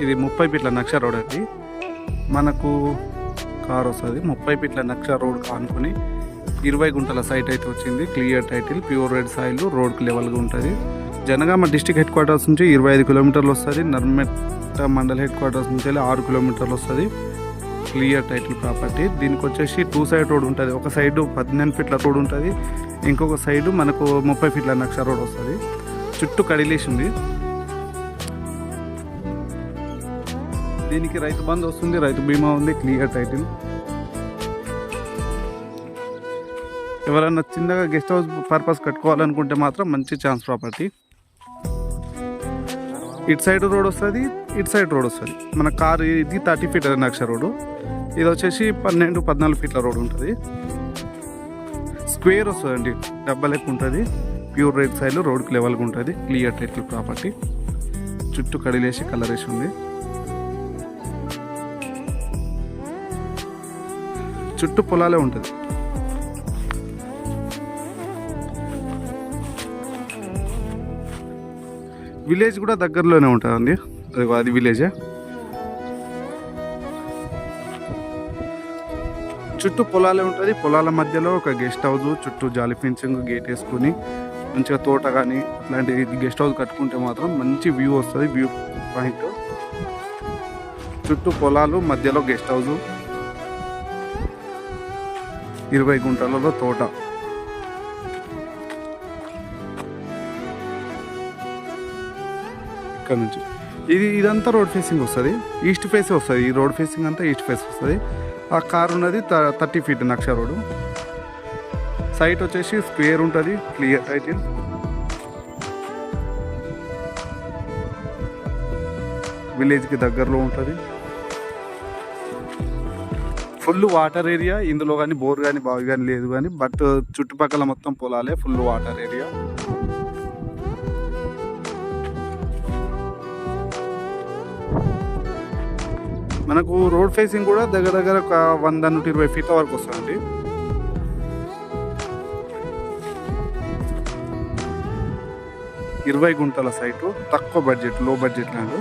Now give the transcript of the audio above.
ఇది ముప్పై ఫీట్ల నక్ష రోడ్ అండి. మనకు కార్ వస్తుంది. ముప్పై ఫీట్ల నక్ష రోడ్ కానుకొని ఇరవై గుంటల సైట్ అయితే వచ్చింది. Clear title pure red soil రోడ్కి లెవెల్గా ఉంటుంది. జనగామ డిస్టిక్ హెడ్ క్వార్టర్స్ నుంచి ఇరవై ఐదు కిలోమీటర్లు వస్తుంది. నర్మెట్ట మండల్ హెడ్ క్వార్టర్స్ నుంచి వెళ్ళి ఆరు కిలోమీటర్లు వస్తుంది. Clear title property. దీనికి వచ్చేసి టూ సైడ్ రోడ్ ఉంటుంది. ఒక సైడ్ పద్దెనిమిది ఫీట్ల రోడ్ ఉంటుంది. ఇంకొక సైడ్ మనకు ముప్పై ఫీట్ల నక్ష రోడ్ వస్తుంది. చుట్టూ కడిలేసి దీనికి రైతు బంధు వస్తుంది రైతు బీమా ఉంది క్లియర్ టైటిల్ ఎవరైనా చిన్నగా గెస్ట్ హౌస్ పర్పస్ కట్టుకోవాలనుకుంటే మాత్రం మంచి ఛాన్స్ ప్రాపర్టీ ఇటు సైడ్ రోడ్ వస్తుంది ఇటు సైడ్ రోడ్ వస్తుంది. మన కార్ ఇది థర్టీ ఫీట్ నక్ష రోడ్ ఇది వచ్చేసి పన్నెండు పద్నాలుగు ఫీట్ల రోడ్ ఉంటుంది. స్క్వేర్ వస్తుందండి అండి లెక్క ఉంటుంది. ప్యూర్ రైట్ సైడ్ రోడ్కి లెవెల్గా ఉంటుంది క్లియర్ టైటిల్ ప్రాపర్టీ చుట్టూ కడిలేసి కలర్ వేసి ఉంది. చుట్టూ పొలాలే ఉంటుంది. విలేజ్ కూడా దగ్గరలోనే ఉంటుందండి. అది అది విలేజే. చుట్టూ పొలాలే ఉంటుంది. పొలాల మధ్యలో ఒక గెస్ట్ హౌస్ చుట్టూ జాలి ఫెన్సింగ్ గేట్ వేసుకుని మంచిగా తోట కానీ అట్లాంటి గెస్ట్ హౌస్ కట్టుకుంటే మాత్రం మంచి వ్యూ వస్తుంది వ్యూ పాయింట్. చుట్టూ పొలాలు మధ్యలో గెస్ట్ హౌస్. ఇరవై గుంటలలో తోట. ఇక్కడ నుంచి. ఇది ఇదంతా రోడ్ ఫేసింగ్ వస్తుంది. ఈస్ట్ ఫేసే వస్తుంది. ఈ రోడ్ ఫేసింగ్ అంతా ఈస్ట్ ఫేస్ వస్తుంది. ఆ కార్ ఉన్నది థర్టీ ఫీట్ నక్ష రోడ్ సైట్ వచ్చేసి స్క్వేర్ ఉంటుంది. క్లియర్ టైటిల్ విలేజ్కి దగ్గరలో ఉంటుంది. ఫుల్ వాటర్ ఏరియా ఇందులో కానీ బోర్ కానీ బావి కానీ లేదు కానీ బట్ చుట్టుపక్కల మొత్తం పొలాలే ఫుల్ వాటర్ ఏరియా మనకు రోడ్ ఫేసింగ్ కూడా దగ్గర దగ్గర ఒక వంద నూట ఇరవై ఫీట్ల వరకు వస్తుందండి. ఇరవై గుంటల సైటు తక్కువ బడ్జెట్లో బడ్జెట్ లాంటి